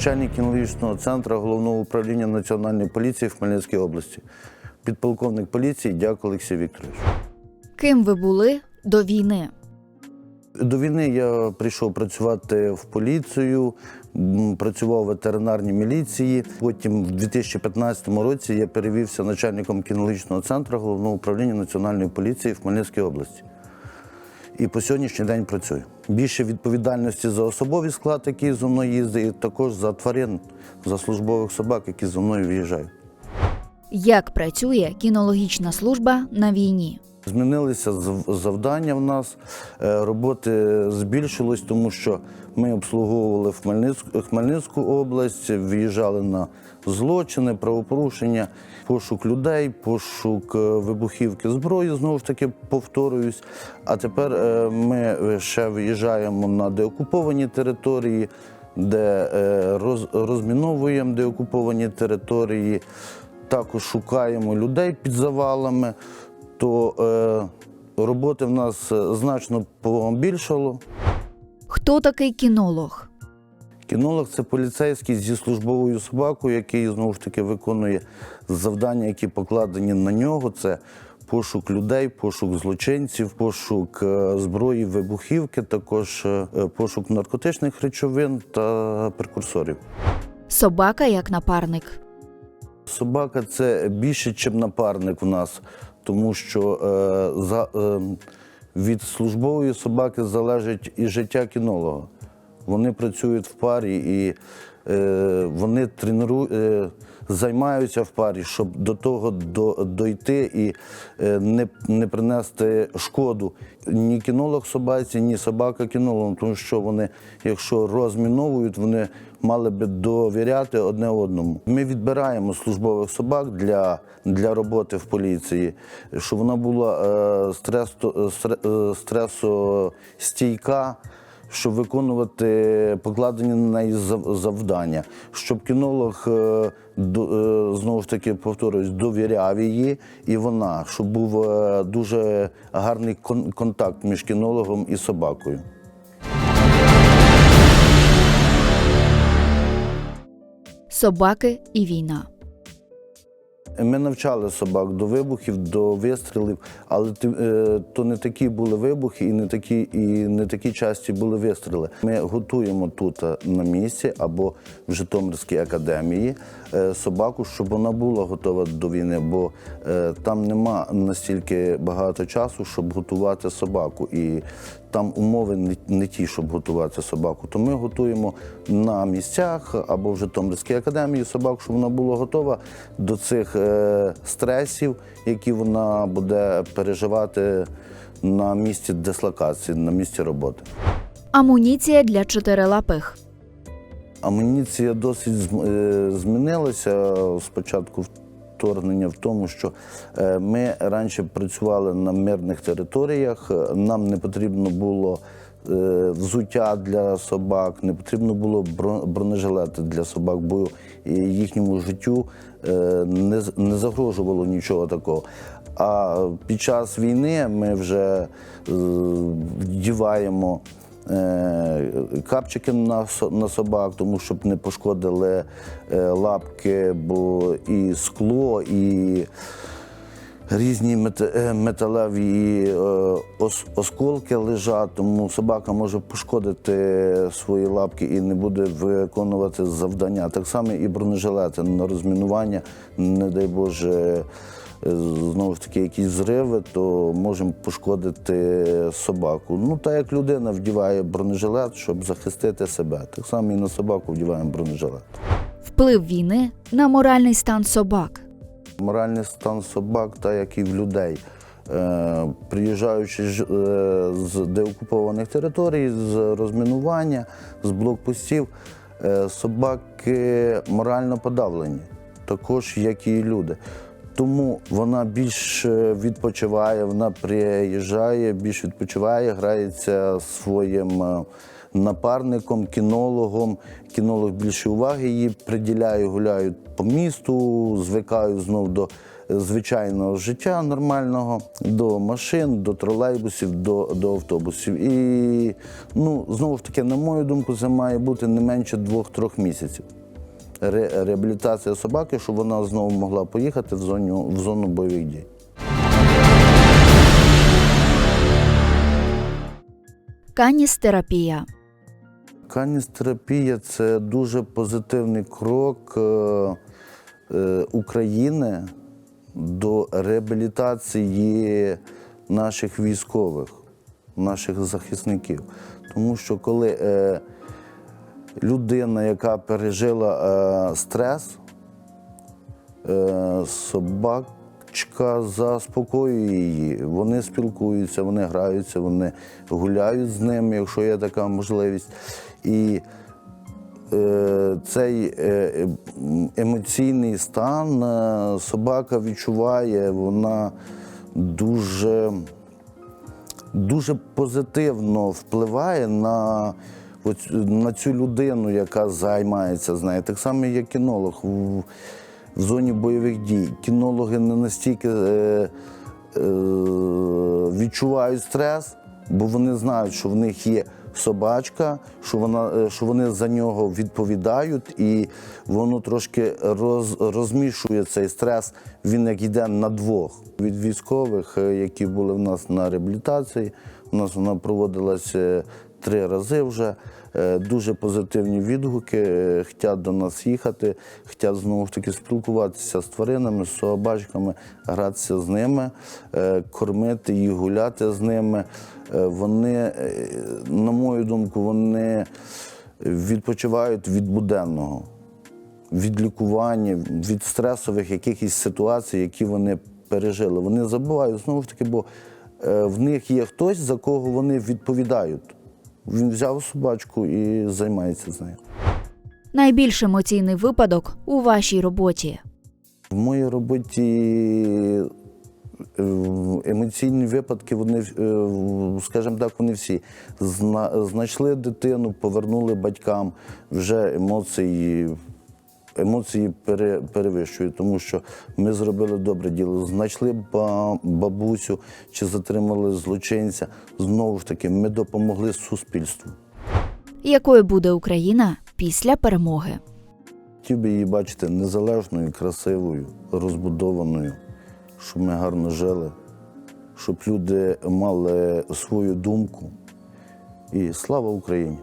начальник кінологічного центру головного управління Національної поліції в Хмельницькій області, підполковник поліції Дяк Олексій Вікторович. Ким ви були до війни? До війни я прийшов працювати в поліцію, працював в ветеринарній міліції. Потім, в 2015 році, я перевівся начальником кінологічного центру головного управління Національної поліції в Хмельницькій області. І по сьогоднішній день працюю. Більше відповідальності за особовий склад, який зо мною їздить, і також за тварин, за службових собак, які зо мною виїжджають. Як працює кінологічна служба на війні? Змінилися зав- завдання в нас, е, роботи збільшилось, тому що ми обслуговували Хмельницьку, Хмельницьку область, виїжджали на злочини, правопорушення, пошук людей, пошук е, вибухівки зброї, знову ж таки повторююсь. А тепер е, ми ще виїжджаємо на деокуповані території, де роз- розміновуємо деокуповані території, також шукаємо людей під завалами то е, роботи в нас е, значно побільшало. Хто такий кінолог? Кінолог це поліцейський зі службовою собакою, який знову ж таки виконує завдання, які покладені на нього. Це пошук людей, пошук злочинців, пошук е, зброї, вибухівки, також пошук наркотичних речовин та прекурсорів. Собака як напарник. Собака це більше, ніж напарник в нас, тому що е, за, е, від службової собаки залежить і життя кінолога. Вони працюють в парі і е, вони тренують. е, займаються в парі, щоб до того до, дойти і е, не, не принести шкоду ні кінолог собаці, ні собака кінологам, тому що вони, якщо розміновують, вони мали би довіряти одне одному. Ми відбираємо службових собак для, для роботи в поліції, щоб вона була е, стрес, стре- е, стресостійка, щоб виконувати покладені на неї зав- завдання, щоб кінолог е, е, знову ж таки повторюсь, довіряв її, і вона, щоб був е, дуже гарний контакт між кінологом і собакою. Собаки і війна. Ми навчали собак до вибухів, до вистрілів, але е, то не такі були вибухи і не такі, і не такі часті були вистріли. Ми готуємо тут е, на місці або в Житомирській академії е, собаку, щоб вона була готова до війни, бо там нема настільки багато часу, щоб готувати собаку. І там умови не, ті, щоб готувати собаку. То ми готуємо на місцях або в Житомирській академії собаку, щоб вона була готова до цих стресів, які вона буде переживати на місці дислокації, на місці роботи. Амуніція для чотирилапих. Амуніція досить е, змінилася з початку вторгнення в тому, що е, ми раніше працювали на мирних територіях, е, нам не потрібно було взуття для собак, не потрібно було бронежилети для собак, бо їхньому життю е, не, загрожувало нічого такого. А під час війни ми вже е, вдіваємо е, капчики на, собак, тому щоб не пошкодили е, лапки, бо і скло, і різні е, металеві е, осколки лежать, тому собака може пошкодити свої лапки і не буде виконувати завдання. Так само і бронежилети на розмінування, не дай Боже. е, Знову ж таки, якісь зриви, то можемо пошкодити собаку. Ну, так як людина вдіває бронежилет, щоб захистити себе. Так само і на собаку вдіваємо бронежилет. Вплив війни на моральний стан собак. Моральний стан собак, так як і в людей. Е, приїжджаючи е, з деокупованих територій, з розмінування, з блокпостів, е, собаки морально подавлені, також як і люди. Тому вона більш відпочиває, вона приїжджає, більш відпочиває, грається своїм напарником, кінологом. Кінолог більше уваги їй приділяє, гуляють по місту, звикають знов до звичайного життя нормального, до машин, до тролейбусів, до, до автобусів. І ну, знову ж таки, на мою думку, це має бути не менше двох-трьох місяців. Ре- реабілітація собаки, щоб вона знову могла поїхати в зону, в зону бойових дій. Каністерапія. Каністерапія це дуже позитивний крок е, е, України до реабілітації наших військових, наших захисників. Тому що коли е, людина, яка пережила стрес, е, собачка заспокоює її. Вони спілкуються, вони граються, вони гуляють з ними, якщо є така можливість. І е, цей е, ем- емоційний стан е, собака відчуває, вона дуже дуже позитивно впливає на, на цю людину, яка займається з нею. Так само, як кінолог в, зоні бойових дій. Кінологи не настільки е, е, відчувають стрес, бо вони знають, що в них є собачка, що, вона, е, що вони за нього відповідають, і воно трошки роз, розмішує цей стрес. Він як йде на двох. Від військових, е, які були в нас на реабілітації, у нас вона проводилася три рази вже. Е, Дуже позитивні відгуки, е, хотять до нас їхати, хотять знову ж таки спілкуватися з тваринами, з собачками, гратися з ними, е, кормити їх, гуляти з ними. Вони, на мою думку, вони відпочивають від буденного, від лікування, від стресових якихось ситуацій, які вони пережили. Вони забувають знову ж таки, бо в них є хтось, за кого вони відповідають. Він взяв собачку і займається з нею. Найбільш емоційний випадок у вашій роботі. В моїй роботі е, емоційні випадки, вони, е, скажімо так, вони всі Зна- знайшли дитину, повернули батькам, вже емоції. Емоції пере, перевищують, тому що ми зробили добре діло. Знайшли бабусю чи затримали злочинця. Знову ж таки, ми допомогли суспільству. Якою буде Україна після перемоги? Хотів би її бачити незалежною, красивою, розбудованою, щоб ми гарно жили, щоб люди мали свою думку. І слава Україні!